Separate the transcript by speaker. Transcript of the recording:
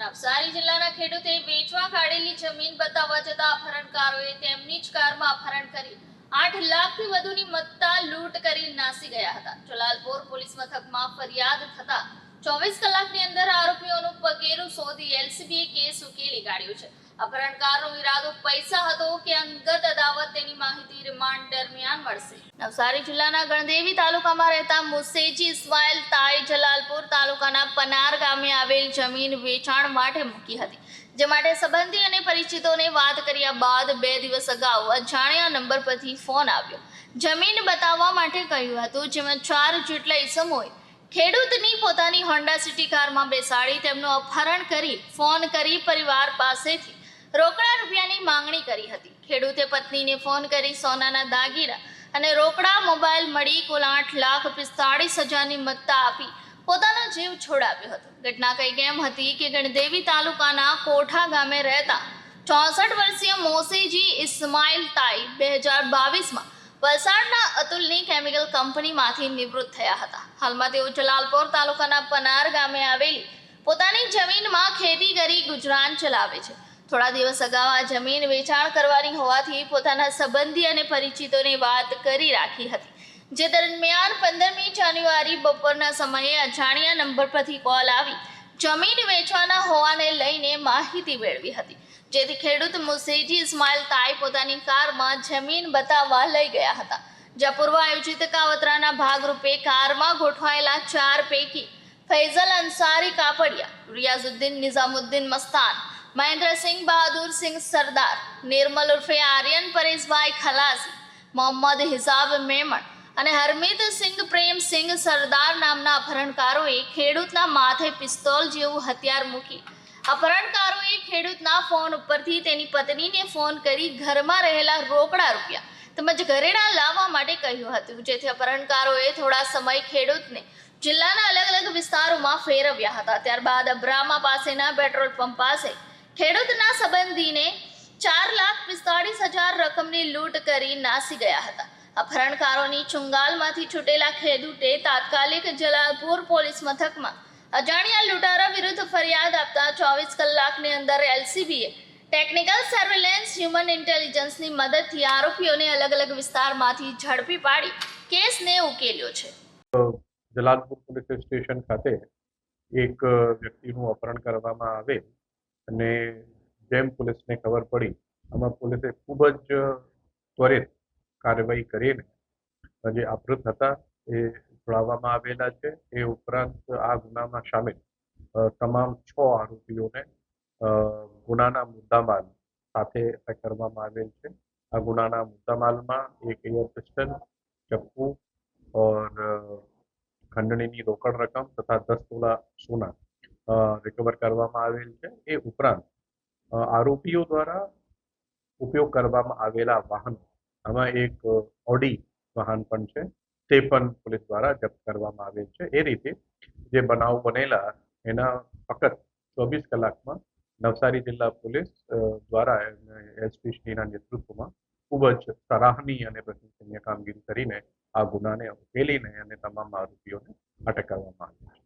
Speaker 1: નવસારી જિલ્લાના ખેડૂતે વેચવા કાઢેલી જમીન બતાવવા જતા અપહરણકારોએ તેમની જ કારમાં અપહરણ કરી આઠ લાખથી વધુની મત્તા લૂંટ કરી નાસી ગયા હતા. જલાલપોર પોલીસ મથકમાં ફરિયાદ થતા ચોવીસ કલાકની અંદર આરોપીઓનું પગેરું શોધી એલસીબીએ કેસ ઉકેલી કાઢ્યો છે. અપહરણકારનો ઈરાદો પૈસા હતો કે અંગત અદાવત તેની રિમાન્ડ દરમિયાન મળશે. નવસારી જિલ્લાના ગણદેવી તાલુકામાં રહેતા મુસેજી ઇસ્માઇલ તાઈ જલાલપુર તાલુકાના પનાર ગામે આવેલ જમીન વેચાણ માટે મૂકી હતી, જે માટે સંબંધી અને પરિચિતોને વાત કર્યા બાદ બે દિવસ અગાઉ અજાણ્યા નંબર પરથી ફોન આવ્યો. જમીન બતાવવા માટે કહ્યું હતું, જેમાં ચાર જેટલા ઇસમોએ ખેડૂતની પોતાની હોન્ડા સિટી કારમાં બેસાડી તેમનું અપહરણ કરી, ફોન કરી પરિવાર પાસેથી રોકડા રૂપિયાની માંગણી કરી હતી. ખેડૂતે પત્નીને ફોન કરી સોનાના દાગીરા અને રોકડા મોબાઈલ મળી કુલ આઠ લાખ પિસ્તાળીસ હજારની મત્તા આપી પોતાનો જીવ છોડાવ્યો હતો. ઘટના કંઈક એમ હતી કે ગણદેવી તાલુકાના કોઠા ગામે રહેતા ચોસઠ વર્ષીય મોસીજી ઇસ્માઇલ તાઈ બે હજાર બાવીસમાં વલસાડના અતુલની કેમિકલ કંપનીમાંથી નિવૃત્ત થયા હતા. હાલમાં તેઓ જલાલપોર તાલુકાના પનાર ગામે આવેલી પોતાની જમીનમાં ખેતી કરી ગુજરાન ચલાવે છે. થોડા દિવસ અગાઉ આ જમીન વેચાણ કરવાની હોવાથી પોતાના સંબંધી અને પરિચિતોને વાત કરી રાખી હતી. જે દરમિયાન પંદરમી જાન્યુઆરી બપોરના સમયે અજાણ્યા નંબર પરથી કોલ આવી. જમીન વેચવાના હોવાને લઈને માહિતી મેળવી હતી. જેથી ખેડૂત મુસેજી ઇસ્માઇલ તાઈ પોતાની કારમાં જમીન બતાવવા લઈ ગયા હતા. જ્યાં પૂર્વ આયોજિત કાવતરાના ભાગરૂપે કારમાં ગોઠવાયેલા ચાર પૈકી ફૈઝલ અંસારી કાપડિયા, રિયાઝુદ્દીન નિઝામુદ્દીન મસ્તાન મહેન્દ્રસિંહ બહાદુર સિંહ સરદાર, નિર્મલ ઉર્ફે આર્યન પરેશભાઈ ખલાસી, મોહમ્મદ હિસાબ મેમણ અને હરમિત સિંઘ પ્રેમ સિંઘ સરદાર નામના અપહરણકારોએ ખેડૂતના માથે પિસ્તોલ જેવું હથિયાર મૂકી અપહરણકારોએ ખેડૂતના ફોન ઉપરથી તેની પત્નીને ફોન કરી ઘરમાં રહેલા રોકડા રૂપિયા તેમજ ઘરેણા લાવવા માટે કહ્યું હતું, જેથી અપહરણકારોએ થોડા સમય ખેડૂતને જિલ્લાના અલગ અલગ વિસ્તારોમાં ફેરવ્યા હતા. ત્યારબાદ અબ્રામા પાસેના પેટ્રોલ પંપ પાસે ખેડૂતના સંબંધીને ચાર લાખ પિસ્તાળીસ હજાર રકમની લૂંટ કરી નાસી ગયા હતા. અપહરણકારોની ચુંગાલમાંથી છૂટેલા ખેડૂતે તાત્કાલિક જલાલપુર પોલીસ મથકમાં અજાણ્યા લૂંટારા વિરુદ્ધ ફરિયાદ આપતા ચોવીસ કલાકની અંદર એલસીબીએ ટેકનિકલ સર્વેલન્સ, હ્યુમન ઇન્ટેલિજન્સની મદદથી આરોપીઓને અલગ અલગ વિસ્તારમાંથી ઝડપી પાડી કેસને ઉકેલ્યો છે.
Speaker 2: જલાલપુર પોલીસ સ્ટેશન ખાતે એક વ્યક્તિનું અપહરણ કરવામાં આવે અને જેમ પોલીસને ખબર પડી, આમાં પોલીસે ખૂબ જ ત્વરિત કાર્યવાહી કરીને જે આપૃત હતા એ જોડાવવામાં આવેલા છે. એ ઉપરાંત આ ગુનામાં સામેલ તમામ છ આરોપીઓને ગુનાના મુદ્દામાલ સાથે કરવામાં આવેલ છે. આ ગુનાના મુદ્દામાલમાં એક એયર પિસ્ટલ ચપ્પુ ઓર ખંડણીની રોકડ રકમ તથા દસ તોલા સોના રિકવર કરવામાં આવેલ છે. એ ઉપરાંત આરોપીઓ દ્વારા ઉપયોગ કરવામાં આવેલા વાહનો, આમાં એક ઓડી વાહન પણ છે, તે પણ પોલીસ દ્વારા જપ્ત કરવામાં આવેલ છે. એ રીતે જે બનાવ બનેલા એના ફક્ત ચોવીસ કલાકમાં નવસારી જિલ્લા પોલીસ દ્વારા એસપી શ્રીના નેતૃત્વમાં ખૂબ જ સરાહનીય અને પ્રશંસનીય કામગીરી કરીને આ ગુનાને ઉકેલીને અને તમામ આરોપીઓને અટકાવવામાં આવ્યા છે.